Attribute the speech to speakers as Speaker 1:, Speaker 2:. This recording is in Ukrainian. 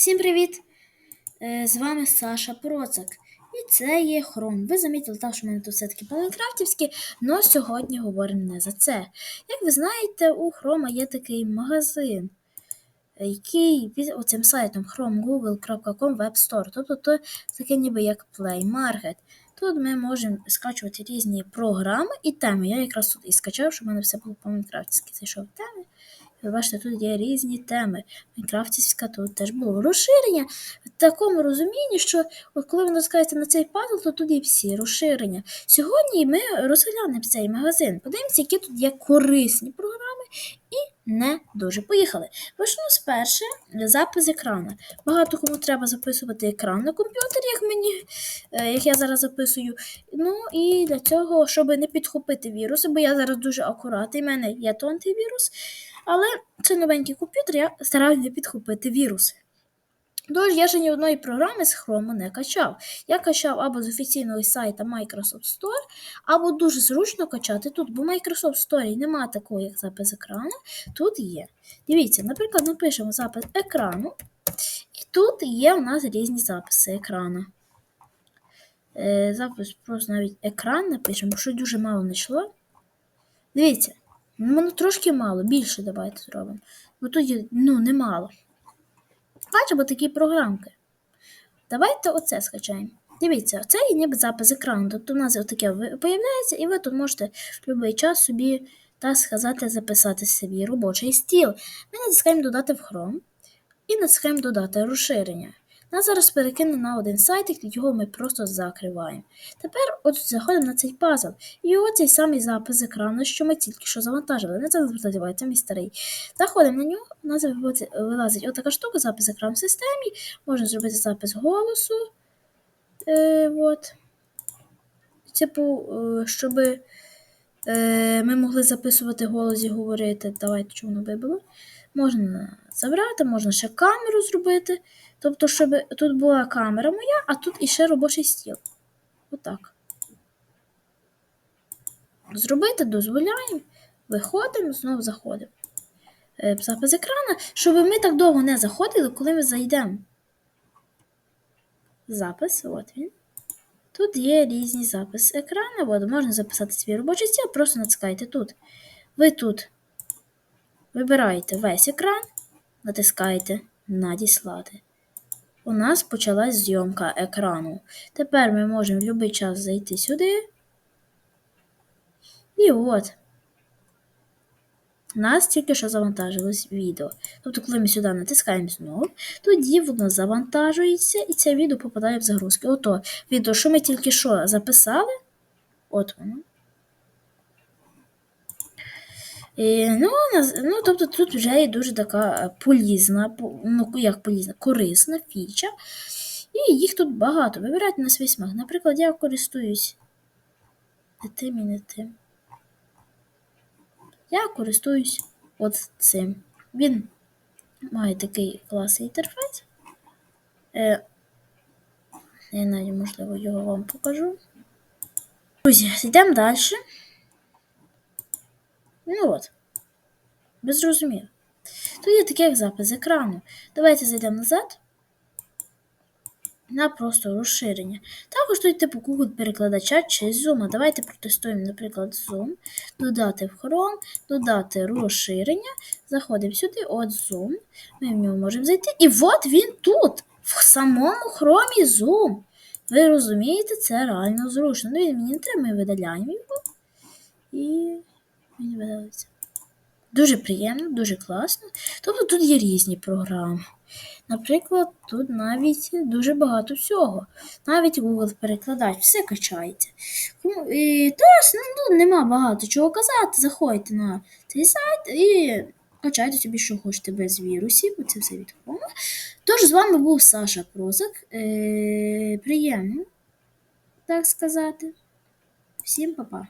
Speaker 1: Всім привіт! Е, З вами Саша Процак. І це є Хром. Ви замітили, так, що в мене тут все-таки по-майнкрафтівськи, але сьогодні говоримо не за це. Як ви знаєте, у Хрома є такий магазин, е, який оцим сайтом chromegoogle.com Web Store. Тобто то таке ніби як Play Market. Тут ми можемо скачувати різні програми і теми. Я якраз тут і скачав, щоб в мене все було по-майнкрафтівськи. Зайшов в. Ви бачите, тут є різні теми. Майнкрафтівська тут теж було розширення в такому розумінні, що от коли ви натискаєте на цей пазл, то тут є всі розширення. Сьогодні ми розглянемо цей магазин. Подивимося, які тут є корисні програми і не дуже. Поїхали. Почну спершу запис екрану. Багато кому треба записувати екран на комп'ютері, як мені, е, як я зараз записую. Ну і для цього, щоб не підхопити віруси, бо я зараз дуже акуратний, в мене є то антивірус. Але це новенький комп'ютер, я стараюся не підхопити віруси. Тож я ще ні одної програми з Chrome не качав. Я качав або з офіційного сайта Microsoft Store, або дуже зручно качати тут, бо в Microsoft Store немає такого, як запис екрану. Тут є. Дивіться, наприклад, напишемо запис екрану, і тут є у нас різні записи екрану. Е, запис просто навіть екран напишемо, що дуже мало не йшло. Дивіться. Ну, трошки мало, більше давайте зробимо. Бо тут ну, немало. Бачимо такі програмки. Давайте оце скачаємо. Дивіться, це є ніби запис екрану. Тобто у нас таке появляється, і ви тут можете в будь-який час собі, так сказати, записати собі робочий стіл. Ми натискаємо додати в Chrome і натискаємо додати розширення. Нас зараз перекине на один сайт, і його ми просто закриваємо. Тепер от заходимо на цей пазл. І оцей самий запис з екрану, що ми тільки що завантажили. Не називається мій старий. Заходимо на нього, у нас вилазить отака штука, запис екрану в системі. Можна зробити запис голосу. Е, от. Типу, е, щоб е, ми могли записувати голос і говорити. Давайте що воно вибило. Можна забрати, можна ще камеру зробити. Тобто, щоб тут була камера моя, а тут іще робочий стіл. Отак. Зробити дозволяємо. Виходимо, знову заходимо. Е, запис екрану, щоб ми так довго не заходили, коли ми зайдемо. Запис, от він. Тут є різні записи екрану. От, можна записати свій робочий стіл, просто натискайте тут. Ви тут вибираєте весь екран, натискаєте Надіслати у нас почалась зйомка екрану. Тепер ми можемо в будь-який час зайти сюди. І от. Нас тільки що завантажилось відео. Тобто, коли ми сюди натискаємо знову, тоді воно завантажується і це відео попадає в загрузки. Ото відео, що ми тільки що записали, от воно. І, ну, ну, Тобто тут вже є дуже така полізна, ну, як полізна, корисна фіча. І їх тут багато. Вибирайте на свій смак. Наприклад, я користуюсь не тим і не тим. Я користуюсь от цим. Він має такий класний інтерфейс. Е, Я навіть, можливо, його вам покажу. Друзі, йдемо далі. Ну от. Ви зрозуміли. Тут є таке як запис екрану. Давайте зайдемо назад. На просто розширення. Також тут типу Google перекладача чи Zoom. Давайте протестуємо, наприклад, Zoom, додати в Chrome, додати розширення. Заходимо сюди, от Zoom. Ми в нього можемо зайти. І от він тут, в самому Chrome Zoom. Ви розумієте, це реально зручно. Ну, він мені не треба, ми видаляємо його. І мені видалиться. Дуже приємно, дуже класно. Тобто тут є різні програми. Наприклад, тут навіть дуже багато всього. Навіть Google перекладач, все качається. І Тож, ну, нема багато чого казати. Заходьте на цей сайт і качайте собі, що хочете без вірусів, бо це все від Тож, з вами був Саша Прозак. Е, Приємно, так сказати. Всім па-па.